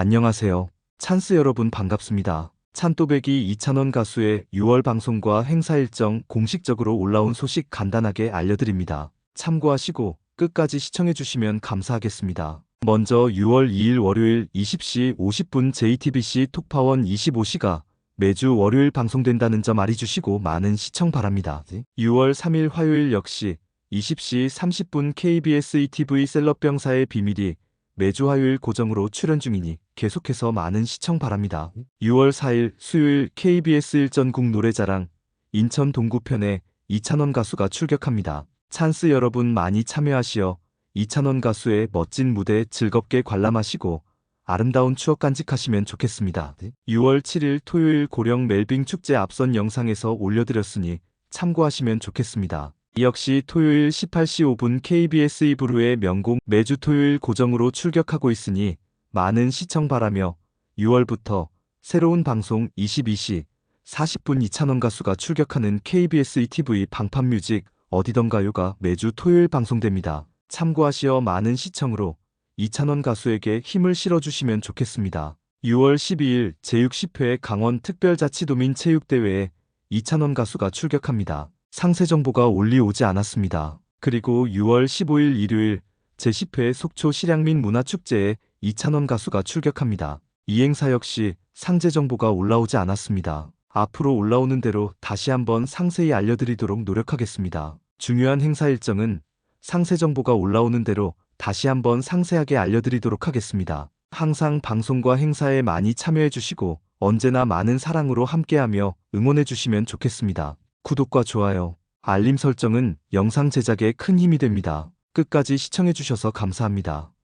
안녕하세요. 찬스 여러분 반갑습니다. 찬또배기 이찬원 가수의 6월 방송과 행사 일정 공식적으로 올라온 소식 간단하게 알려드립니다. 참고하시고 끝까지 시청해주시면 감사하겠습니다. 먼저 6월 2일 월요일 20시 50분 JTBC 톡파원 25시가 매주 월요일 방송된다는 점 알아주시고 많은 시청 바랍니다. 6월 3일 화요일 역시 20시 30분 KBS ETV 셀럽병사의 비밀이 매주 화요일 고정으로 출연 중이니 계속해서 많은 시청 바랍니다. 6월 4일 수요일 KBS 일전국 노래자랑 인천 동구편에 이찬원 가수가 출격합니다. 찬스 여러분 많이 참여하시어 이찬원 가수의 멋진 무대 즐겁게 관람하시고 아름다운 추억 간직하시면 좋겠습니다. 6월 7일 토요일 고령 멜빙 축제 앞선 영상에서 올려드렸으니 참고하시면 좋겠습니다. 이 역시 토요일 18시 5분 KBS 이브루의 명곡 매주 토요일 고정으로 출격하고 있으니 많은 시청 바라며 6월부터 새로운 방송 22시 40분 이찬원 가수가 출격하는 KBS ETV 방판뮤직 어디던가요가 매주 토요일 방송됩니다. 참고하시어 많은 시청으로 이찬원 가수에게 힘을 실어주시면 좋겠습니다. 6월 12일 제60회 강원 특별자치도민 체육대회에 이찬원 가수가 출격합니다. 상세 정보가 올리오지 않았습니다. 그리고 6월 15일 일요일 제10회 속초 실향민 문화축제에 이찬원 가수가 출격합니다. 이 행사 역시 상제 정보가 올라오지 않았습니다. 앞으로 올라오는 대로 다시 한번 상세히 알려드리도록 노력하겠습니다. 중요한 행사 일정은 상세 정보가 올라오는 대로 다시 한번 상세하게 알려드리도록 하겠습니다. 항상 방송과 행사에 많이 참여해 주시고 언제나 많은 사랑으로 함께하며 응원해 주시면 좋겠습니다. 구독과 좋아요, 알림 설정은 영상 제작에 큰 힘이 됩니다. 끝까지 시청해 주셔서 감사합니다.